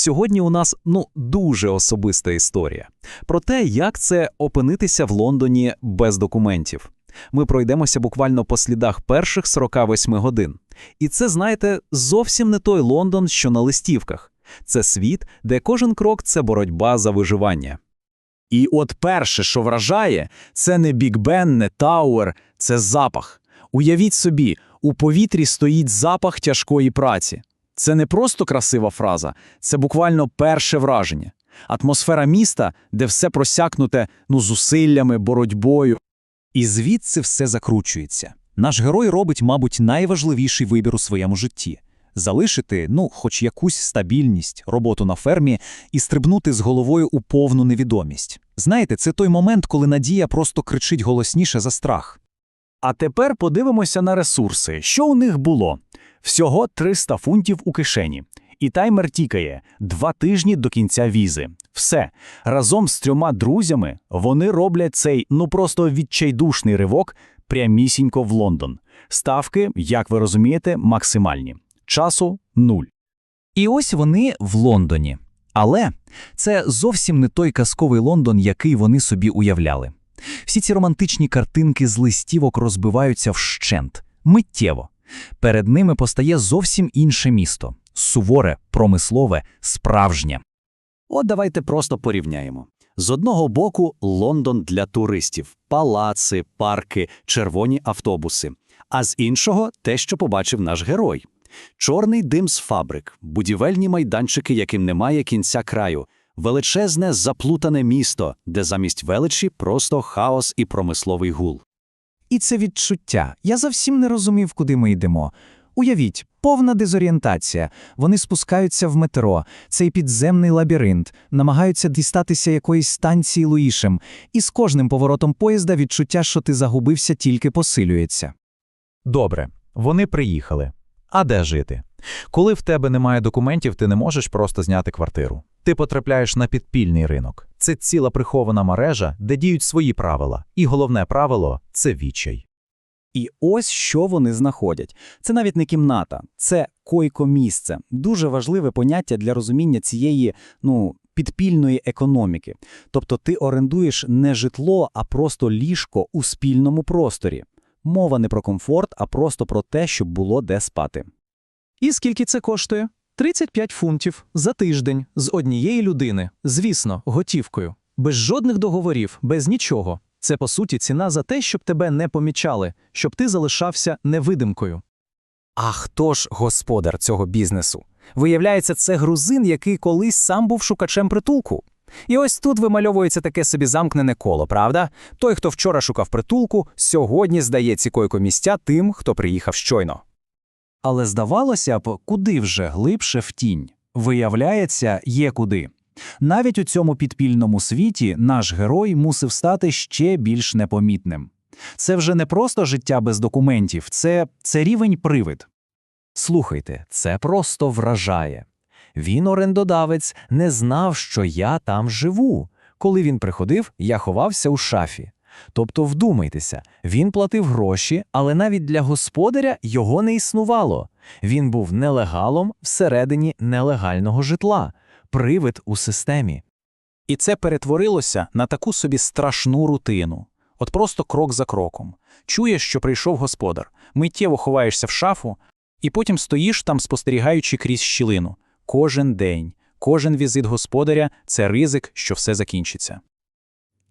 Сьогодні у нас ну дуже особиста історія про те, як це опинитися в Лондоні без документів. Ми пройдемося буквально по слідах перших 48 годин. І це, знаєте, зовсім не той Лондон, що на листівках. Це світ, де кожен крок це боротьба за виживання. І от перше, що вражає, це не Біг Бен, не Тауер, це запах. Уявіть собі, у повітрі стоїть запах тяжкої праці. Це не просто красива фраза, це буквально перше враження. Атмосфера міста, де все просякнуте ну, зусиллями, боротьбою. І звідси все закручується. Наш герой робить, мабуть, найважливіший вибір у своєму житті залишити, ну, хоч якусь стабільність, роботу на фермі і стрибнути з головою у повну невідомість. Знаєте, це той момент, коли надія просто кричить голосніше за страх. А тепер подивимося на ресурси. Що у них було? Всього 300 фунтів у кишені. І таймер тікає два тижні до кінця візи. Все. Разом з трьома друзями вони роблять цей ну просто відчайдушний ривок прямісінько в Лондон. Ставки, як ви розумієте, максимальні. Часу нуль. І ось вони в Лондоні. Але це зовсім не той казковий Лондон, який вони собі уявляли. Всі ці романтичні картинки з листівок розбиваються вщент, миттєво. Перед ними постає зовсім інше місто суворе, промислове, справжнє. От давайте просто порівняємо. З одного боку Лондон для туристів, палаци, парки, червоні автобуси. А з іншого те, що побачив наш герой. Чорний дим з фабрик, будівельні майданчики, яким немає кінця краю, величезне заплутане місто, де замість величі просто хаос і промисловий гул. І це відчуття. Я зовсім не розумів, куди ми йдемо. Уявіть, повна дезорієнтація. Вони спускаються в метро, цей підземний лабіринт, намагаються дістатися якоїсь станції Луїшем, і з кожним поворотом поїзда відчуття, що ти загубився, тільки посилюється. Добре, вони приїхали. А де жити? Коли в тебе немає документів, ти не можеш просто зняти квартиру. Ти потрапляєш на підпільний ринок. Це ціла прихована мережа, де діють свої правила. І головне правило це відчай. І ось що вони знаходять. Це навіть не кімната, це койко-місце. Дуже важливе поняття для розуміння цієї, ну, підпільної економіки. Тобто ти орендуєш не житло, а просто ліжко у спільному просторі. Мова не про комфорт, а просто про те, щоб було де спати. І скільки це коштує? 35 фунтів за тиждень з однієї людини, звісно, готівкою, без жодних договорів, без нічого. Це по суті ціна за те, щоб тебе не помічали, щоб ти залишався невидимкою. А хто ж господар цього бізнесу? Виявляється, це грузин, який колись сам був шукачем притулку. І ось тут вимальовується таке собі замкнене коло, правда? Той, хто вчора шукав притулку, сьогодні здає ці койко-місця тим, хто приїхав щойно. Але здавалося б, куди вже глибше в тінь. Виявляється, є куди. Навіть у цьому підпільному світі наш герой мусив стати ще більш непомітним. Це вже не просто життя без документів, це, це рівень привид. Слухайте, це просто вражає. Він, орендодавець, не знав, що я там живу. Коли він приходив, я ховався у шафі. Тобто, вдумайтеся, він платив гроші, але навіть для господаря його не існувало. Він був нелегалом всередині нелегального житла, привид у системі. І це перетворилося на таку собі страшну рутину. От просто крок за кроком. Чуєш, що прийшов господар, миттєво ховаєшся в шафу, і потім стоїш там, спостерігаючи крізь щілину. Кожен день, кожен візит господаря це ризик, що все закінчиться.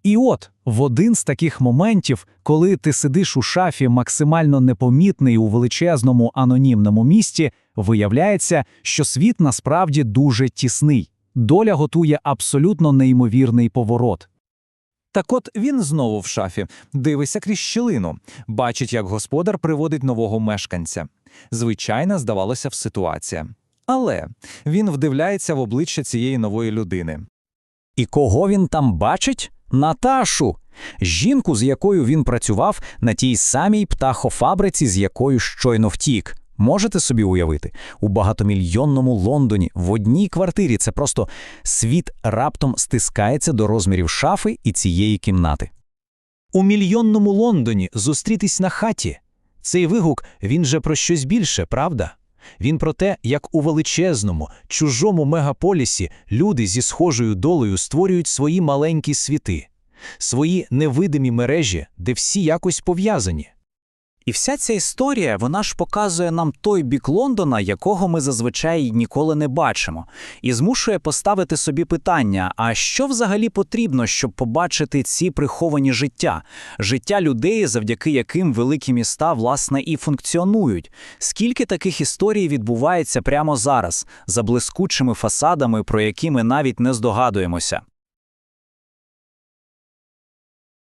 І от в один з таких моментів, коли ти сидиш у шафі максимально непомітний у величезному анонімному місті, виявляється, що світ насправді дуже тісний. Доля готує абсолютно неймовірний поворот. Так от він знову в шафі, дивиться крізь щілину, бачить, як господар приводить нового мешканця. Звичайна, здавалося б, ситуація. Але він вдивляється в обличчя цієї нової людини. І кого він там бачить? Наташу, жінку, з якою він працював на тій самій птахофабриці, з якою щойно втік. Можете собі уявити, у багатомільйонному Лондоні в одній квартирі це просто світ раптом стискається до розмірів шафи і цієї кімнати. У мільйонному Лондоні зустрітись на хаті. Цей вигук він же про щось більше, правда? Він про те, як у величезному, чужому мегаполісі люди зі схожою долею створюють свої маленькі світи, свої невидимі мережі, де всі якось пов'язані. І вся ця історія, вона ж показує нам той бік Лондона, якого ми зазвичай ніколи не бачимо, і змушує поставити собі питання: а що взагалі потрібно, щоб побачити ці приховані життя, життя людей, завдяки яким великі міста власне і функціонують? Скільки таких історій відбувається прямо зараз, за блискучими фасадами, про які ми навіть не здогадуємося?